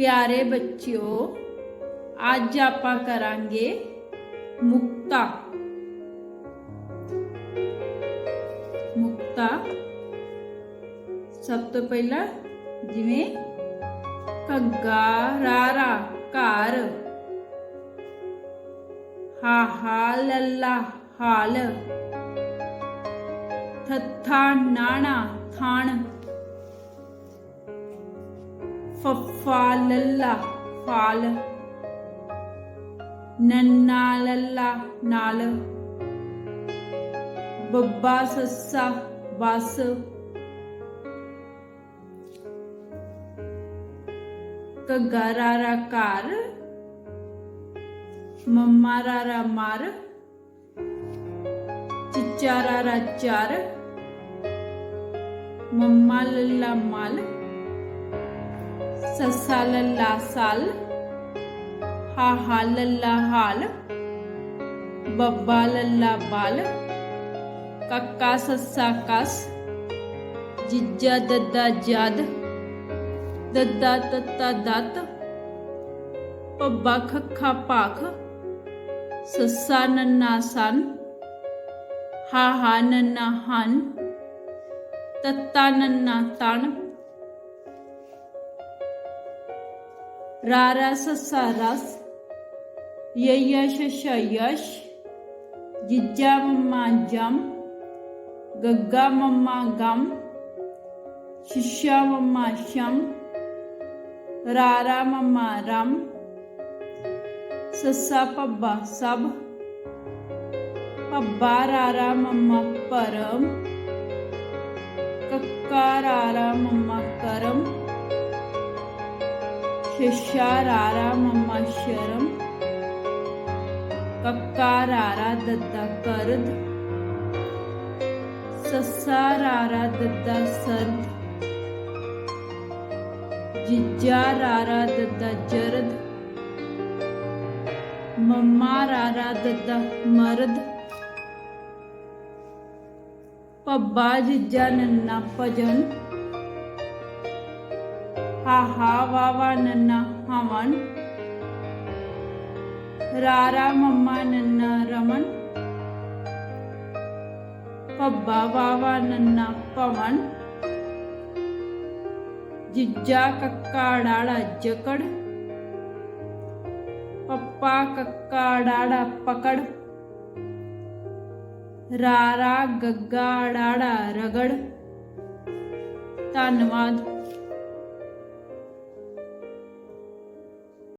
ਪਿਆਰੇ ਬੱਚਿਓ, ਅੱਜ ਆਪਾਂ ਕਰਾਂਗੇ ਮੁਕਤਾ। ਮੁਕਤਾ, ਸਭ ਤੋਂ ਪਹਿਲਾਂ ਜਿਵੇਂ ਕੱਗਾ ਰਾਰਾ ਘਰ। ਹਾ ਹਾ, ਲੱਲਾ, ਹਾਲ। ਥੱਥਾ ਨਾਣਾ ਥਾਣ। ਫੱਫਾ ਲੱਲਾ ਫਾਲ। ਨੰਨਾ ਲੱਲਾ ਨਾਲ। ਬੱਬਾ ਸੱਸਾ ਬਸ। ਕੱਗਾ ਰਾਰਾ ਘਰ। ਮੰਮਾ ਰਾਰਾ ਮਰ। ਚਿੱਚਾ ਰਾਰਾ ਚਰ। ਮੰਮਾ ਲੱਲਾ ਮਲ। ਸੱਸਾ ਲੱਲਾ ਸਲ ਹਾ ਹਾ ਲੱਲਾ ਹਾਲ ਬੱਬਾ ਲੱਲਾ ਬਲ, ਕੱਕਾ ਸੱਸਾ ਕਸ, ਜਿੱਜਾ ਦੱਦਾ ਜਦ, ਦੱਦਾ ਤੱਤਾ ਦਤ ਪੱਬਾ ਖੱਖਾ ਪਾਖ ਸੱਸਾ ਨੰਨਾ ਸਨ ਹਾ ਹਾ ਨੰਨਾ ਹਨ, ਤੱਤਾ ਨੰਨਾ ਤਣ ਰਾਰਾ ਸੱਸਾ ਰਸ ਯਯ ਸ਼ਸ਼ਾ ਯਸ਼ ਜਿੱਜਾ ਮੰਮਾ ਜਮ ਗੱਗਾ ਮੰਮਾ ਗਮ ਸ਼ਿਸ਼ਾ ਮੰਮਾ ਸ਼ਮ ਰਾਰਾ ਮੰਮਾ ਰਮ ਸੱਸਾ ਪੱਬਾ ਸਭ ਪੱਬਾ ਰਾਰਾ ਮੰਮਾ ਪਰਮ ਕੱਕਾ ਰਾਰਾ ਮੰਮਾ ਕਰਮ ਸ਼ਿਸ਼ਾ ਰਾਰਾ ਮੰਮਾ ਸ਼ਰਮ ਕੱਕਾ ਰਾਰਾ ਦੱਦਾ ਕਰਦ ਸੱਸਾ ਰਾਰਾ ਦੱਦਾ ਸਰਦ ਜਿੱਜਾ ਰਾਰਾ ਦੱਦਾ ਜਰਦ ਮੰਮਾ ਰਾਰਾ ਦੱਦਾ ਮਰਦ ਪੱਬਾ ਜਿੱਜਾ ਨੰਨਾ ਭਜਨ ਹਾ ਹਾ ਵਾਵਾ ਨੰਨਾ ਹਵਨ। ਰਾਰਾ ਮੰਮਾ ਨੰਨਾ ਰਮਨ। ਪੱਬਾ ਵਾਵਾ ਨੰਨਾ ਪਵਨ ਜਿੱਜਾ ਕੱਕਾ ਡਾੜਾ ਜਕੜ। ਪੱਪਾ ਕੱਕਾ ਡਾੜਾ ਪਕੜ। ਰਾਰਾ ਗੱਗਾ ਡਾੜਾ ਰਗੜ। ਧੰਨਵਾਦ